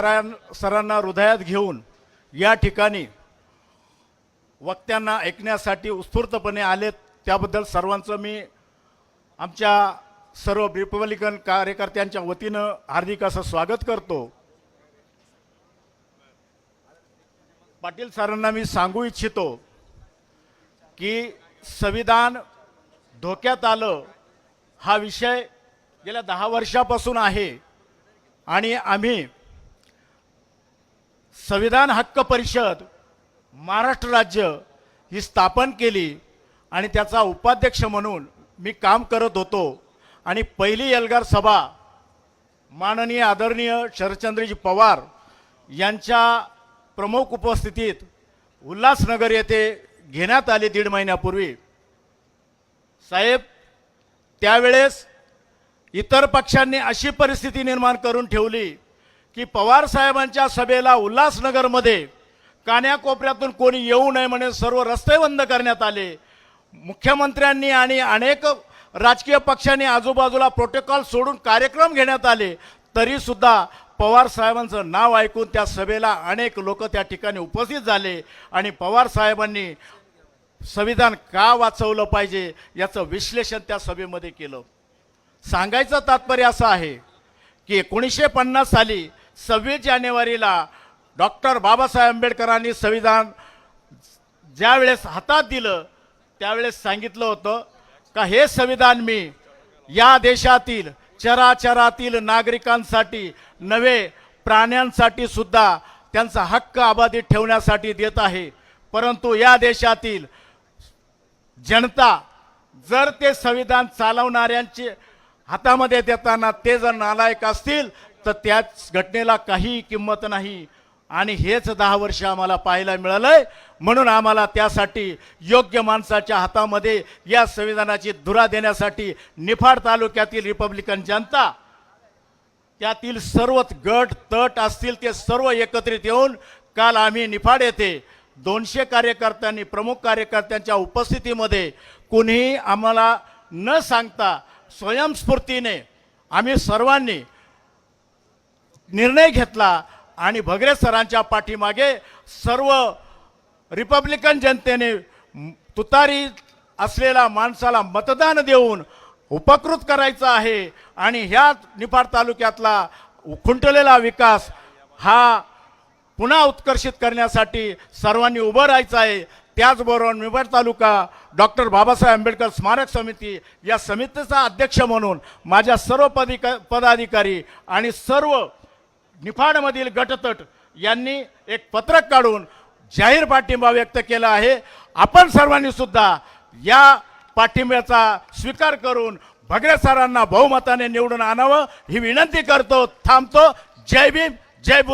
सरां- सरांना हृदयात घेऊन या ठिकाणी वक्त्यांना ऐकण्यासाठी उत्स्फूर्तपणे आलेत. त्याबद्दल सर्वांचं मी आमच्या सर्व रिपब्लिकन कार्यकर्त्यांच्या वतीनं हार्दिक असं स्वागत करतो. पाटील सरांना मी सांगू इच्छितो की संविधान धोक्यात आलं हा विषय गेल्या दहा वर्षापासून आहे आणि आम्ही संविधान हक्क परिषद महाराष्ट्र राज्य ही स्थापन केली आणि त्याचा उपाध्यक्ष म्हणून मी काम करत होतो. आणि पहिली एल्गार सभा माननीय आदरणीय शरदचंद्रजी पवार यांच्या प्रमुख उपस्थितीत उल्हासनगर येथे घेण्यात आली दीड महिन्यापूर्वी. साहेब त्यावेळेस इतर पक्षांनी अशी परिस्थिती निर्माण करून ठेवली की पवार साहेबांच्या सभेला उल्हासनगरमध्ये कान्याकोपऱ्यातून कोणी येऊ नये म्हणून सर्व रस्ते बंद करण्यात आले. मुख्यमंत्र्यांनी आणि अनेक राजकीय पक्षांनी आजूबाजूला प्रोटोकॉल सोडून कार्यक्रम घेण्यात आले. तरीसुद्धा पवार साहेबांचं नाव ऐकून त्या सभेला अनेक लोक त्या ठिकाणी उपस्थित झाले आणि पवार साहेबांनी संविधान का वाचवलं पाहिजे याचं विश्लेषण त्या सभेमध्ये केलं. सांगायचं तात्पर्य असं आहे की एकोणीसशे पन्नास साली सव्वीस जानेवारीला डॉक्टर बाबासाहेब आंबेडकरांनी संविधान ज्यावेळेस हातात दिलं त्यावेळेस सांगितलं होतं का हे संविधान मी या देशातील चराचरातील नागरिकांसाठी नव्हे प्राण्यांसाठी सुद्धा त्यांचा हक्क अबाधित ठेवण्यासाठी देत आहे. परंतु या देशातील जनता जर ते संविधान चालवणाऱ्यांचे हातामध्ये देताना ते जर नालायक असतील तर त्याच घटनेला काही किंमत नाही. आणि हेच दहा वर्ष आम्हाला पाहायला मिळालंय. म्हणून आम्हाला त्यासाठी योग्य माणसाच्या हातामध्ये या संविधानाची धुरा देण्यासाठी निफाड तालुक्यातील रिपब्लिकन जनता त्यातील सर्व गट तट असतील ते सर्व एकत्रित येऊन काल आम्ही निफाड येथे दोनशे कार्यकर्त्यांनी प्रमुख कार्यकर्त्यांच्या उपस्थितीमध्ये कुणीही आम्हाला न सांगता स्वयंस्फूर्तीने आम्ही सर्वांनी निर्णय घेतला आणि भगरे सरांच्या पाठीमागे सर्व रिपब्लिकन जनतेने तुतारी असलेल्या माणसाला मतदान देऊन उपकृत करायचं आहे आणि ह्या निफाड तालुक्यातला खुंटलेला विकास हा पुन्हा उत्कर्षित करण्यासाठी सर्वांनी उभं राहायचं आहे. त्याचबरोबर निफाड तालुका डॉक्टर बाबासाहेब आंबेडकर स्मारक समिती या समितीचा अध्यक्ष म्हणून माझ्या सर्व पदिक पदाधिकारी आणि सर्व निफाडमधील गटतट यांनी एक पत्रक काढून जाहीर पाठिंबा व्यक्त केला आहे. आपण सर्वांनी सुद्धा या पाठिंब्याचा स्वीकार करून भगरे सरांना बहुमताने निवडून आणावं ही विनंती करतो थांबतो. जय भीम जय बुद्ध.